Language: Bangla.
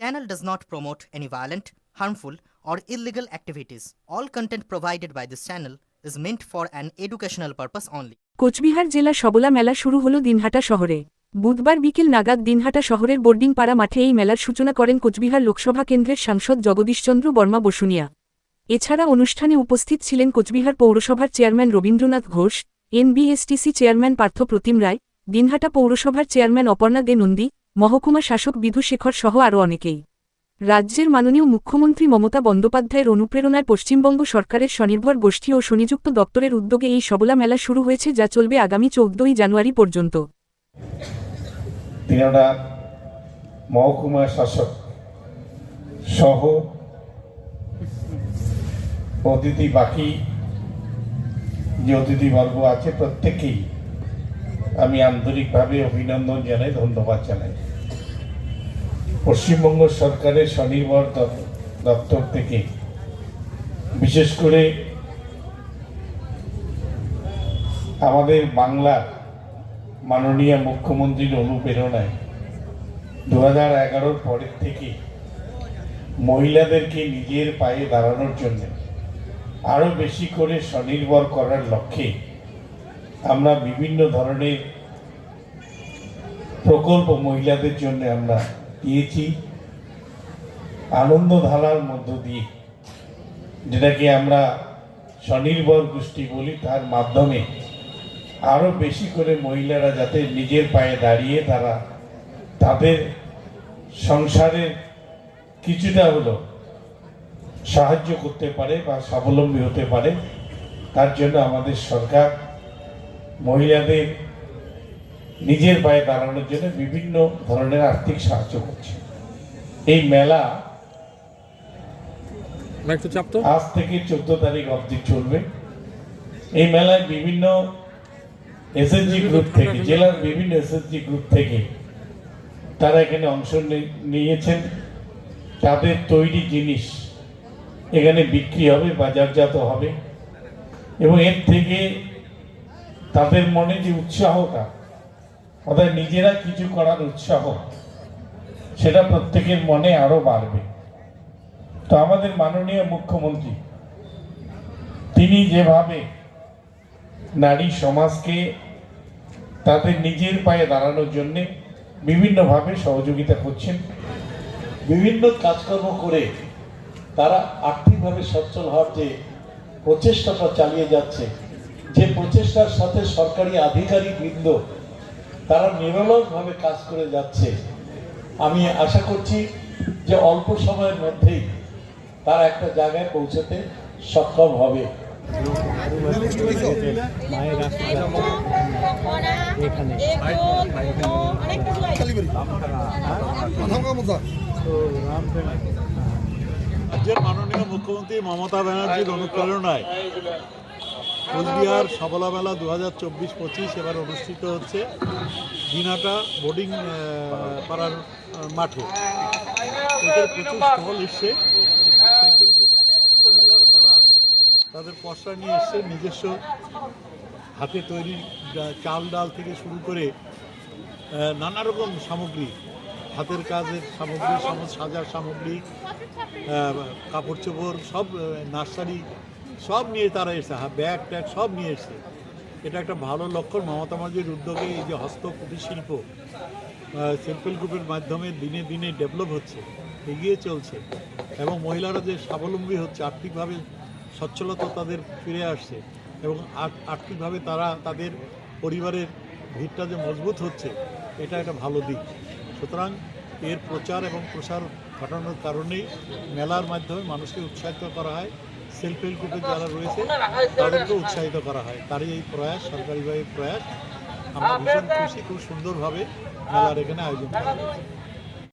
Channel does not promote any violent, harmful, or illegal activities. All content provided by this channel is meant for an educational purpose only. Cooch Behar জেলা সবলা মেলা শুরু হল দিনহাটা শহরে বুধবার বিকেল নাগাদ দিনহাটা শহরের বোর্ডিং পাড়া মাঠে এই মেলার সূচনা করেন কোচবিহার লোকসভা কেন্দ্রের সাংসদ জগদীশচন্দ্র বর্মা বসুনিয়া এছাড়া অনুষ্ঠানে উপস্থিত ছিলেন কোচবিহার পৌরসভার chairman Rabindranath Ghosh NBSTC chairman Partha Pratim Roy Dinhata পৌরসভার চেয়ারম্যান অপর্ণা দে নন্দী মহকুমা শাসক বিধু শেখর সহ আরও অনেকেই। রাজ্যের মাননীয় মুখ্যমন্ত্রী মমতা বন্দ্যোপাধ্যায়ের অনুপ্রেরণায় পশ্চিমবঙ্গ সরকারের স্বনির্ভর গোষ্ঠী ও সুনিযুক্ত দপ্তরের উদ্যোগে এই সবলা মেলা শুরু হয়েছে, যা চলবে আগামী চৌদ্দই জানুয়ারি পর্যন্ত। মহকুমা শাসক সহ অতিথি বাকি যে অতিথিবর্গ আছে প্রত্যেকেই আমি আন্তরিকভাবে অভিনন্দন জানাই, ধন্যবাদ জানাই। পশ্চিমবঙ্গ সরকারের স্বনির্ভর দপ- দপ্তর থেকে। বিশেষ করে আমাদের বাংলার মাননীয় মুখ্যমন্ত্রীর অনুপ্রেরণায় দু হাজার এগারোর পরের থেকে মহিলাদেরকে নিজের পায়ে দাঁড়ানোর জন্য আরও বেশি করে স্বনির্ভর করার লক্ষ্যে আমরা বিভিন্ন ধরনের প্রকল্প মহিলাদের জন্য আমরা দিয়েছি। আনন্দধারার মধ্য দিয়ে, যেটাকে আমরা স্বনির্ভর গোষ্ঠী বলি, তার মাধ্যমে আরও বেশি করে মহিলারা যাতে নিজের পায়ে দাঁড়িয়ে তারা তাদের সংসারের কিছুটা হলো সাহায্য করতে পারে বা স্বাবলম্বী হতে পারে, তার জন্য আমাদের সরকার মহিলাদের নিজের পায়ে দাঁড়ানোর জন্য বিভিন্ন ধরনের আর্থিক সাহায্য করছে। এই মেলা আজ থেকে চোদ্দ তারিখ অবধি চলবে। এই মেলায় বিভিন্ন এসএসজি গ্রুপ থেকে জেলার বিভিন্ন এসএসজি গ্রুপ থেকে তারা এখানে অংশ নিয়েছেন। তাদের তৈরি জিনিস এখানে বিক্রি হবে বাজারজাত হবে এবং এর থেকে তাদের মনে যে উৎসাহটা, অর্থাৎ নিজেরা কিছু করার উৎসাহ, সেটা প্রত্যেকের মনে আরও বাড়বে। তো আমাদের মাননীয় মুখ্যমন্ত্রী, তিনি যেভাবে নারী সমাজকে তাদের নিজের পায়ে দাঁড়ানোর জন্য বিভিন্নভাবে সহযোগিতা করছেন, বিভিন্ন কাজকর্ম করে তারা আর্থিকভাবে সচ্ছল হওয়ার যে প্রচেষ্টাটা চালিয়ে যাচ্ছে যে প্রচেষ্টার সাথে সরকারি আধিকারিক বৃন্দ তারা নিরলসভাবে কাজ করে যাচ্ছে। আমি আশা করছি যে অল্প সময়ের মধ্যেই তারা একটা জায়গায় পৌঁছতে সক্ষম হবে। রাজ্যের মাননীয় মুখ্যমন্ত্রী মমতা ব্যানার্জির অনুপ্রেরণায় কোচবিহার সবলা মেলা দু হাজার চব্বিশ পঁচিশ এবার অনুষ্ঠিত হচ্ছে দিনাটা বোর্ডিং পাড়ার মাঠে। এদের প্রচুর স্টল এসছে। তারা তাদের পশরা নিয়ে এসছে। নিজস্ব হাতে তৈরি চাল ডাল থেকে শুরু করে নানা রকম সামগ্রী, হাতের কাজের সামগ্রী সাজার সামগ্রী কাপড় চোপড়, সব নার্সারি সব নিয়ে তারা এসে হ্যাঁ ব্যাগ ট্যাগ সব নিয়ে এসছে। এটা একটা ভালো লক্ষণ। মমতা মাঝির উদ্যোগে এই যে হস্ত শিল্প হেল্প গ্রুপের মাধ্যমে দিনে দিনে ডেভেলপ হচ্ছে, এগিয়ে চলছে এবং মহিলারা যে স্বাবলম্বী হচ্ছে, আর্থিকভাবে সচ্ছলতা তাদের ফিরে আসছে এবং আর্থিকভাবে তারা, তাদের পরিবারের ভিতটা যে মজবুত হচ্ছে, এটা একটা ভালো দিক। সুতরাং এর প্রচার এবং প্রসার ঘটানোর কারণেই মেলার মাধ্যমে মানুষকে উৎসাহিত করা হয়। সেলফ হেল্প গ্রুপের যারা রয়েছে তাদেরকে উৎসাহিত করা হয়। তারই এই প্রয়াস সরকারিভাবে প্রয়াস। আমরা ভীষণ খুশি খুব সুন্দরভাবে মেলার এখানে আয়োজন করা হয়েছে।